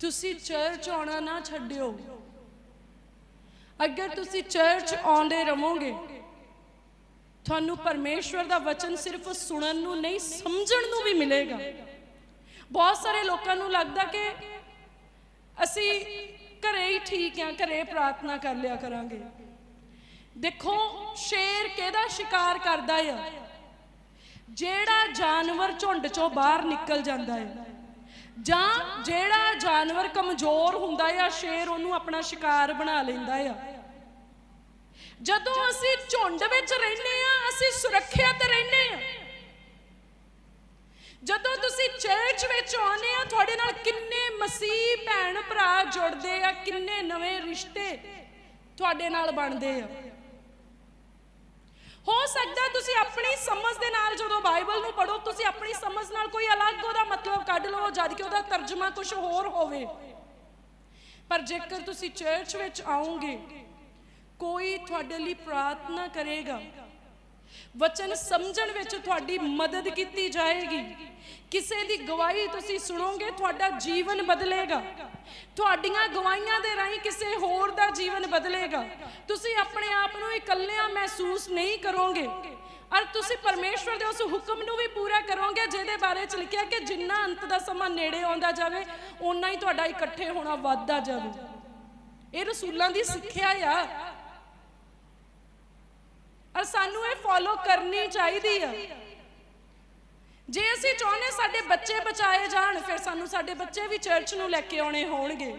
ਤੁਸੀਂ ਚਰਚ ਆਉਣਾ ਨਾ ਛੱਡਿਓ। ਅਗਰ ਤੁਸੀਂ ਚਰਚ ਆਉਂਦੇ ਰਹੋਗੇ, ਤੁਹਾਨੂੰ ਪਰਮੇਸ਼ਵਰ ਦਾ ਵਚਨ ਸਿਰਫ ਸੁਣਨ ਨੂੰ ਨਹੀਂ, ਸਮਝਣ ਨੂੰ ਵੀ ਮਿਲੇਗਾ। ਬਹੁਤ ਸਾਰੇ ਲੋਕਾਂ ਨੂੰ ਲੱਗਦਾ ਕਿ ਅਸੀਂ ਘਰੇ ਹੀ ਠੀਕ ਆ ਘਰੇ ਪ੍ਰਾਰਥਨਾ ਕਰ ਲਿਆ ਕਰਾਂਗੇ। ਦੇਖੋ, ਸ਼ੇਰ ਕਿਹਦਾ ਸ਼ਿਕਾਰ ਕਰਦਾ ਆ? ਜਿਹੜਾ ਜਾਨਵਰ ਝੁੰਡ ਚੋਂ ਬਾਹਰ ਨਿਕਲ ਜਾਂਦਾ ਹੈ ਜਾਂ ਜਿਹੜਾ ਜਾਨਵਰ ਕਮਜ਼ੋਰ ਹੁੰਦਾ ਆ, ਸ਼ੇਰ ਉਹਨੂੰ ਆਪਣਾ ਸ਼ਿਕਾਰ ਬਣਾ ਲੈਂਦਾ ਆ। ਜਦੋਂ ਅਸੀਂ ਝੁੰਡ ਵਿੱਚ ਰਹਿੰਦੇ ਆ, ਅਸੀਂ ਸੁਰੱਖਿਅਤ ਰਹਿੰਦੇ ਆ। ਜਦੋਂ ਤੁਸੀਂ ਚਰਚ ਵਿੱਚ ਆਉਂਦੇ ਆ, ਤੁਹਾਡੇ ਨਾਲ ਕਿੰਨੇ ਮਸੀਹ ਭੈਣ ਭਰਾ ਜੁੜਦੇ ਆ, ਕਿੰਨੇ ਨਵੇਂ ਰਿਸ਼ਤੇ ਤੁਹਾਡੇ ਨਾਲ ਬਣਦੇ ਆ। ਹੋ ਸਕਦਾ ਤੁਸੀਂ ਆਪਣੀ ਸਮਝ ਦੇ ਨਾਲ ਜਦੋਂ ਬਾਈਬਲ ਨੂੰ ਪੜੋ ਤੁਸੀਂ ਆਪਣੀ ਸਮਝ ਨਾਲ ਕੋਈ ਅਲੱਗ ਉਹਦਾ ਮਤਲਬ ਕੱਢ ਲਓ ਜਦ ਕਿ ਉਹਦਾ ਤਰਜਮਾ ਕੁਝ ਹੋਰ ਹੋਵੇ। ਪਰ ਜੇਕਰ ਤੁਸੀਂ ਚਰਚ ਵਿੱਚ ਆਓਗੇ, ਕੋਈ ਤੁਹਾਡੇ ਲਈ ਪ੍ਰਾਰਥਨਾ ਕਰੇਗਾ। ਵਚਨ ਸਮਝਣ ਵਿੱਚ ਤੁਹਾਡੀ ਮਦਦ ਕੀਤੀ ਜਾਏਗੀ। ਕਿਸੇ ਦੀ ਗਵਾਹੀ ਤੁਸੀਂ ਸੁਣੋਗੇ, ਤੁਹਾਡਾ ਜੀਵਨ ਬਦਲੇਗਾ। ਤੁਹਾਡੀਆਂ ਗਵਾਹੀਆਂ ਦੇ ਰਾਹੀਂ ਕਿਸੇ ਹੋਰ ਦਾ ਜੀਵਨ ਬਦਲੇਗਾ। ਤੁਸੀਂ ਆਪਣੇ ਆਪ ਨੂੰ ਇਕੱਲਿਆਂ ਮਹਿਸੂਸ ਨਹੀਂ ਕਰੋਗੇ। ਔਰ ਤੁਸੀਂ ਪਰਮੇਸ਼ਵਰ ਦੇ ਉਸ ਹੁਕਮ ਨੂੰ ਵੀ ਪੂਰਾ ਕਰੋਗੇ, ਜਿਹਦੇ ਬਾਰੇ ਚ ਲਿਖਿਆ ਕਿ ਜਿੰਨਾ ਅੰਤ ਦਾ ਸਮਾਂ ਨੇੜੇ ਆਉਂਦਾ ਜਾਵੇ, ਓਨਾ ਹੀ ਤੁਹਾਡਾ ਇਕੱਠੇ ਹੋਣਾ ਵੱਧਦਾ ਜਾਵੇ। ਇਹ ਰਸੂਲਾਂ ਦੀ ਸਿੱਖਿਆ ਆ। ਔਰ ਸਾਨੂੰ ਇਹ ਫੋਲੋ ਕਰਨੀ ਚਾਹੀਦੀ ਆ। ਜੇ ਅਸੀਂ ਚਾਹੁੰਦੇ ਸਾਡੇ ਬੱਚੇ ਬਚਾਏ ਜਾਣ, ਫਿਰ ਸਾਨੂੰ ਸਾਡੇ ਬੱਚੇ ਵੀ ਚਰਚ ਨੂੰ ਲੈ ਕੇ ਆਉਣੇ ਹੋਣਗੇ।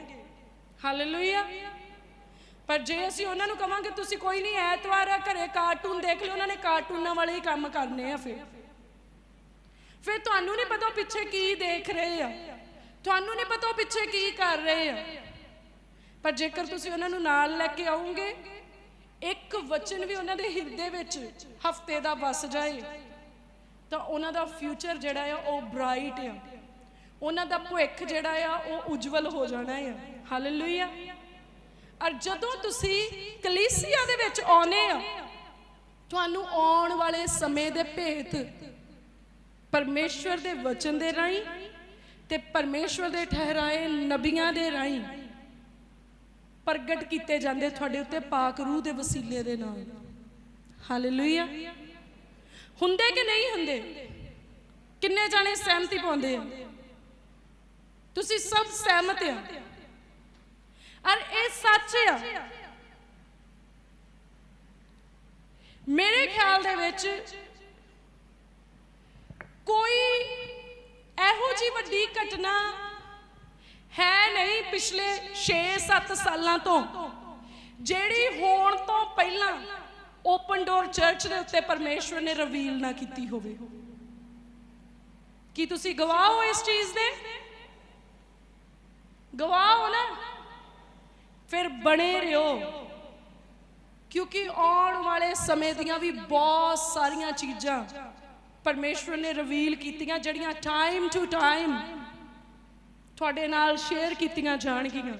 ਹਾਲੇਲੂਇਆ ਪਰ ਜੇ ਅਸੀਂ ਉਹਨਾਂ ਨੂੰ ਕਵਾਂਗੇ, ਤੁਸੀਂ ਕੋਈ ਨਹੀਂ, ਐਤਵਾਰ ਆ, ਘਰੇ ਕਾਰਟੂਨ ਦੇਖ ਲਿਓ, ਉਹਨਾਂ ਨੇ ਕਾਰਟੂਨਾਂ ਵਾਲੇ ਹੀ ਕੰਮ ਕਰਨੇ ਆ ਫਿਰ। ਫਿਰ ਤੁਹਾਨੂੰ ਨਹੀਂ ਪਤਾ ਪਿੱਛੇ ਕੀ ਦੇਖ ਰਹੇ ਆ। ਤੁਹਾਨੂੰ ਨਹੀਂ ਪਤਾ ਪਿੱਛੇ ਕੀ ਕਰ ਰਹੇ ਆ। ਪਰ ਜੇਕਰ ਤੁਸੀਂ ਉਹਨਾਂ ਨੂੰ ਨਾਲ ਲੈ ਕੇ ਆਉਂਗੇ, ਇੱਕ ਵਚਨ ਵੀ ਉਹਨਾਂ ਦੇ ਹਿਰਦੇ ਵਿੱਚ ਹਫ਼ਤੇ ਦਾ ਵਸ ਜਾਏ, ਤਾਂ ਉਹਨਾਂ ਦਾ ਫਿਊਚਰ ਜਿਹੜਾ ਆ, ਉਹ ਬ੍ਰਾਈਟ ਆ। ਉਹਨਾਂ ਦਾ ਭਵਿੱਖ ਜਿਹੜਾ ਆ, ਉਹ ਉਜਵਲ ਹੋ ਜਾਣਾ ਆ। ਹਾਲੇਲੂਇਆ ਔਰ ਜਦੋਂ ਤੁਸੀਂ ਕਲੀਸਿਆ ਦੇ ਵਿੱਚ ਆਉਨੇ ਆ ਤੁਹਾਨੂੰ ਆਉਣ ਵਾਲੇ ਸਮੇਂ ਦੇ ਭੇਤ ਪਰਮੇਸ਼ਵਰ ਦੇ ਵਚਨ ਦੇ ਰਾਹੀਂ ਤੇ ਪਰਮੇਸ਼ਵਰ ਦੇ ਠਹਿਰਾਏ ਨਬੀਆਂ ਦੇ ਰਾਹੀਂ ਪ੍ਰਗਟ ਕੀਤੇ ਜਾਂਦੇ ਤੁਹਾਡੇ ਉੱਤੇ ਪਾਕ ਰੂਹ ਦੇ ਵਸੀਲੇ ਦੇ ਨਾਲ। ਹਾਲੇਲੂਇਆ ਹੁੰਦੇ ਕਿ ਨਹੀਂ ਹੁੰਦੇ? ਕਿੰਨੇ ਜਾਣੇ ਸਹਿਮਤੀ ਪਾਉਂਦੇ ਆ? ਤੁਸੀਂ ਸਭ ਸਹਿਮਤ ਆ। ਔਰ ਇਹ ਸੱਚ ਆ। ਮੇਰੇ ਖਿਆਲ ਦੇ ਵਿੱਚ ਕੋਈ ਇਹੋ ਜੀ ਵੱਡੀ ਘਟਨਾ ਹੈ ਨਹੀਂ ਪਿਛਲੇ 6-7 ਸਾਲਾਂ ਤੋਂ, ਜਿਹੜੀ ਹੋਣ ਤੋਂ ਪਹਿਲਾਂ ਓਪਨ ਡੋਰ ਚਰਚ ਦੇ ਉੱਤੇ ਪਰਮੇਸ਼ਵਰ ਨੇ ਰਿਵੀਲ ਨਾ ਕੀਤੀ ਹੋਵੇ। ਕੀ ਤੁਸੀਂ ਗਵਾਹ ਹੋ ਇਸ ਚੀਜ਼ ਦੇ? ਗਵਾਹ ਹੋ ਨਾ? ਫਿਰ ਬਣੇ ਰਹੋ ਕਿਉਂਕਿ ਆਉਣ ਵਾਲੇ ਸਮੇਂ ਦੀਆਂ ਵੀ ਬਹੁਤ ਸਾਰੀਆਂ ਚੀਜ਼ਾਂ ਪਰਮੇਸ਼ਵਰ ਨੇ ਰਿਵੀਲ ਕੀਤੀਆਂ, ਜਿਹੜੀਆਂ ਟਾਈਮ ਟੂ ਟਾਈਮ ਤੁਹਾਡੇ ਨਾਲ ਸ਼ੇਅਰ ਕੀਤੀਆਂ ਜਾਣਗੀਆਂ।